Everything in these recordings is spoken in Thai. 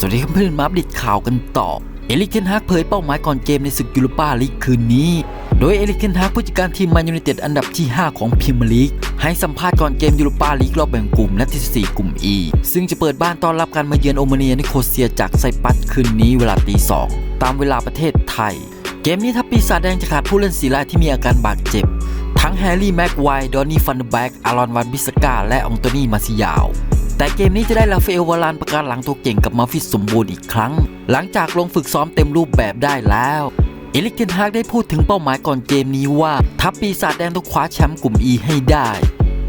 สวัสดีครับเพื่อนมาอัปเดตข่าวกันต่อ เอลิกเทนฮากเผยเป้าหมายก่อนเกมในศึกยูโรปาลีกคืนนี้ โดยเอลิกเทนฮากผู้จัดการทีมแมนยูไนเต็ดอันดับที่ 5 ของพรีเมียร์ลีกให้สัมภาษณ์ก่อนเกมยูโรปาลีกรอบแบ่งกลุ่มนัดที่4กลุ่ม E ซึ่งจะเปิดบ้านต้อนรับการมาเยือนโอมเนียนิโคเซียจากไซปัสคืนนี้เวลาตีสองตามเวลาประเทศไทย เกมนี้ถ้าปีศาจแดงจะขาดผู้เล่นสีรายที่มีอาการบาดเจ็บ ทั้งแฮร์รี่แม็กไวดอนนี่ฟันเดอร์แบ็กอารอนวันบิสกาและองโตนี่มาซิยาว แต่เกมนี้จะได้ลาเฟเอลวารานประการหลังตัวเก่งกับมาฟิสสมบูรณ์อีกครั้ง หลังจากลงฝึกซ้อมเต็มรูปแบบได้แล้วเอลิกเทนฮากได้พูดถึงเป้าหมายก่อนเกมนี้ว่า ทัพปีศาจแดงต้องคว้าแชมป์กลุ่ม E ให้ได้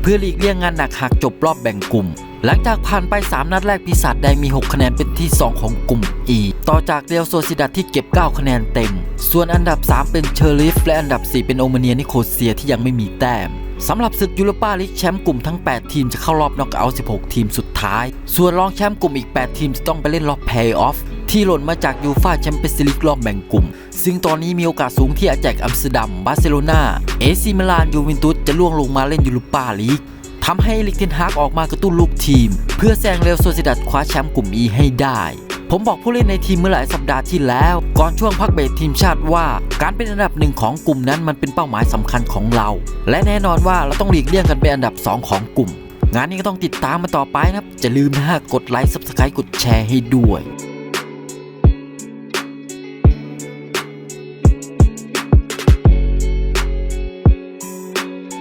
เพื่อหลีกเลี่ยงงานหนักหากจบรอบแบ่งกลุ่ม หลังจากผ่านไป 3 นัดแรกปีศาจแดงมี 6 คะแนนเป็นที่ 2 ของกลุ่ม E ต่อจากเรียวโซซิดัดที่เก็บ 9 คะแนนเต็ม ส่วนอันดับ 3 เป็นเชอริฟและอันดับ 4 เป็นโอเมเนียนิโคเซียที่ยังไม่มีแต้ม สำหรับศึกยูโรปาลีกแชมป์กลุ่มทั้ง 8 ทีมจะเข้ารอบน็อกเอาท์ 16 ทีมสุดท้าย ส่วนรองแชมป์กลุ่มอีก 8 ทีมจะต้องไปเล่นรอบเพย์ออฟที่หล่นมาจากยูฟาแชมเปี้ยนส์ลีกรอบแบ่งกลุ่ม ซึ่งตอนนี้มีโอกาสสูงที่อาแจกอัมสเตอร์ดัม บาร์เซโลนาเอซิมิลาน ยูเวนตุสจะล่วงลงมาเล่นยูโรปาลีกทำให้ลิกเทนฮากออกมากระตุ้นลูกทีม เพื่อแซงเรอัลโซซิดัดคว้าแชมป์กลุ่ม E ให้ได้ ผมบอกผู้เล่นในทีมเมื่อหลายสัปดาห์ที่แล้ว ก่อนช่วงพักเบรกทีมชาติว่า การเป็นอันดับหนึ่งของกลุ่มนั้นมันเป็นเป้าหมายสำคัญของเรา และแน่นอนว่าเราต้องหลีกเลี่ยงกันเป็นอันดับ 2 ของกลุ่ม งานนี้ก็ต้องติดตามมาต่อไปนะครับจะลืมนะฮะกดไลค์ Subscribe กดแชร์ให้ด้วย